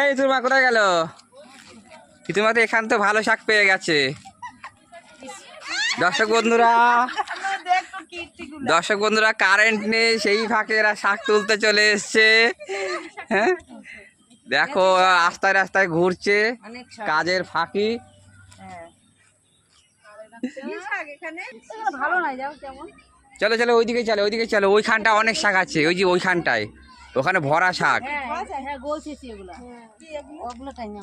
এই তোর মা কোথায় গেল? তোমার তো এখান তো ভালো শাক পেয়ে গেছে। দর্শক বন্ধুরা দর্শক বন্ধুরা কারেন্ট নেই সেই ফাঁকে এরা শাক তুলতে চলে এসছে। হ্যাঁ? দেখো রাস্তায় রাস্তায় ঘুরছে কাজের ফাঁকি। কেমন চলো চলো ওইদিকে চলো ওইদিকে চলো ওইখানটা অনেক শাক আছে ওই যে ওইখানটায়। ওখানে ভরা শাক। হ্যাঁ হ্যাঁ গোলছেছি এগুলো। ওগুলো তাই না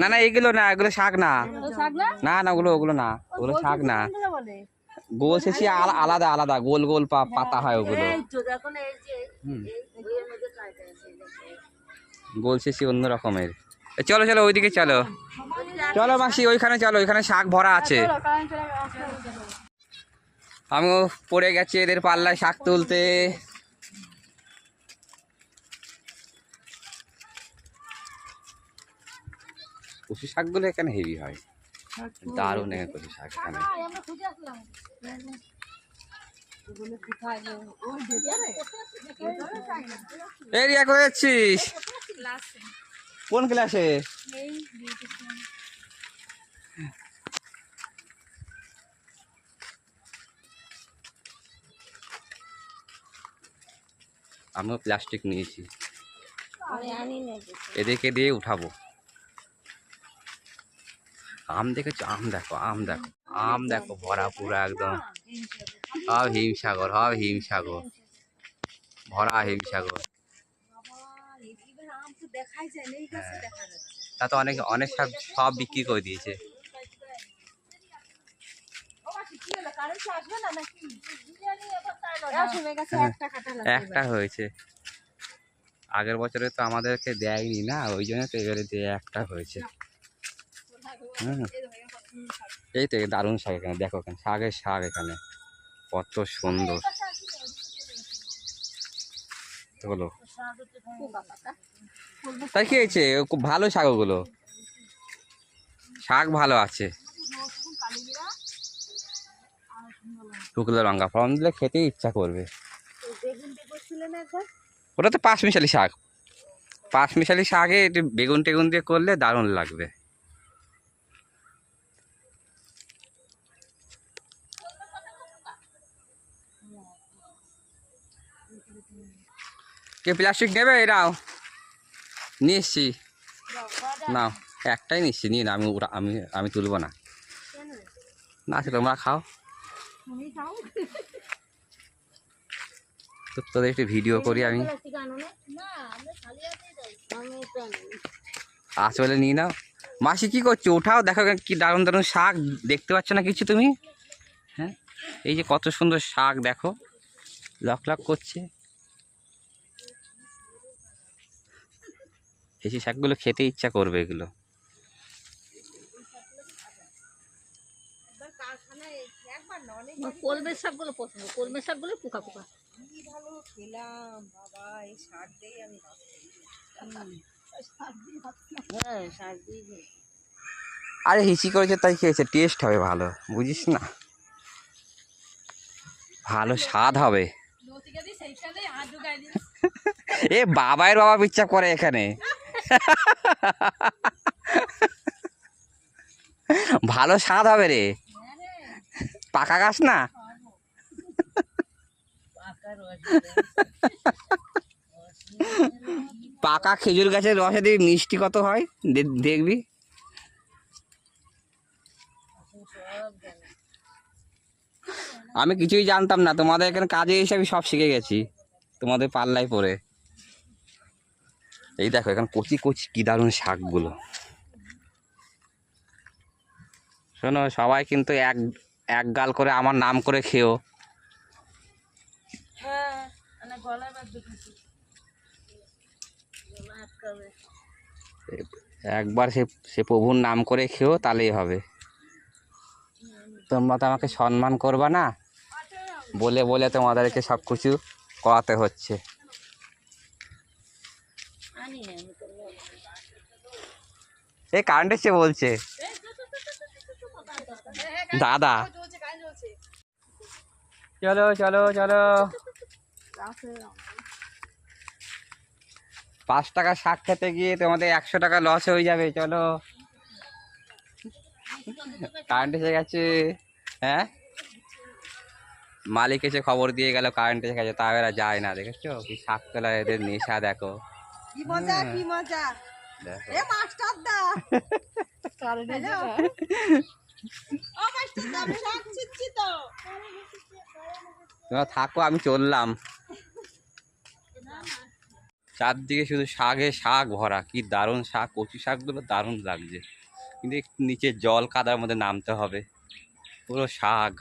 না না এগুলো না এগুলো শাক না। না? না না ওগুলো ওগুলো না ওগুলো শাক না। গোল শেষে আলা- আলাদা আলাদা গোল গোল পা- পাতা হয় ওগুলো। গোল শেষে অন্য রকমের। চলো চলো ওইদিকে চলো। চলো মাসি ওইখানে চলো ওইখানে শাক ভরা আছে। আমিও পড়ে গেছি এদের পাল্লায় শাক তুলতে। কচু শাকগুলো এখানে হেভি হয়। দারুণ এখানে কচু শাক এখানে। আমরা খুঁজে আসলাম। এগুলো কোথায় গো? ওই ভেতরে? এই রিয়া করে যাচ্ছিস? কোন ক্লাসে? আমিও প্লাস্টিক নিয়েছি। এদেরকে দিয়ে উঠাবো। আম দেখেছ? আম দেখো আম দেখো আম দেখো ভরা পুরো একদম। সব হিমসাগর সব হিমসাগর। ভরা হিমসাগর। আম তো তা অনেক অনেক সব সব বিক্রি করে দিয়েছে। একটা হয়েছে। আগের বছরে তো আমাদেরকে দেয়নি না, ওই জন্য তো এবারে দিয়ে একটা হয়েছে। এই তো দারুণ শাক এখানে, দেখো এখানে, শাকের শাক এখানে, কত সুন্দর। হলো তাই কি হয়েছে? খুব ভালো শাক ওগুলো। শাক ভালো আছে। শুকনো লঙ্কা ফলন দিলে খেতে ইচ্ছা করবে। ওটা তো পাঁচ মিশালি শাক। পাঁচ মিশালি শাকে বেগুন টেগুন দিয়ে করলে দারুণ লাগবে। কে প্লাস্টিক নেবে? এরাও নিয়ে এসছি নাও, একটাই নিচ্ছি। নিয়ে না আমি ওরা আমি আমি তুলবো না। না, সে তোমরা খাও। তোদের একটু ভিডিও করি আমি। আসলে নিয়ে নাও। মাসি, কি করছ? ওঠাও দেখো কি দারুণ দারুণ শাক দেখতে পাচ্ছ না কিছু তুমি? হ্যাঁ? এই যে কত সুন্দর শাক, দেখো। লক লক করছে। এই শাকগুলো খেতে ইচ্ছা করবে এগুলো। কলমের শাকগুলো পছন্দ কলমের শাকগুলো পোকা পোকা। হ্যাঁ শাক দিয়ে আরে হিচি করেছে তাই খেয়েছে টেস্ট হবে ভালো বুঝিস না। ভালো স্বাদ হবে। এ বাবাইয়ের বাবা পিচ্ছা করে এখানে। ভালো স্বাদ হবে রে। পাকা গাছ না? পাকা খেজুর গাছের রসে দিয়ে মিষ্টি কত হয়? দেখবি। আমি কিছুই জানতাম না। তোমাদের এখানে কাজে এসে আমি সব শিখে গেছি। তোমাদের পাল্লায় পড়ে। এই দেখো এখানে কচি কচি কি দারুণ শাকগুলো। শোনো সবাই কিন্তু এক এক গাল করে আমার নাম করে খেও। হ্যাঁ মানে একবার সে সে প্রভুর নাম করে খেও তাহলেই হবে। তোমরা তো আমাকে সম্মান করবা না? বলে বলে তোমাদেরকে সব কিছু করাতে হচ্ছে আনি না আমি তো এই কারেন্ট এসছে বলছে। দাদা। চলো চলো চলো। পাঁচ টাকা শাক খেতে গিয়ে তোমাদের একশো টাকা লস হয়ে যাবে চলো। কারেন্ট এসে গেছে। হ্যাঁ? মালিক এসে খবর দিয়ে গেল কারেন্ট এসে গেছে। তাও এরা যায় না দেখেছ? কি শাক তোলা এদের নেশা দেখো। কি মজা। কি মজা। দেখো এ মাস্টার দা। হ্যালো ও মাস্টার দা আমি শাক ছিচ্ছি তো। তোমরা থাকো আমি চললাম। চারদিকে শুধু শাকে শাক ভরা কি দারুণ শাক কচু শাকগুলো দারুণ লাগছে। কিন্তু একটু নিচে জল কাদার মধ্যে নামতে হবে। পুরো শাক।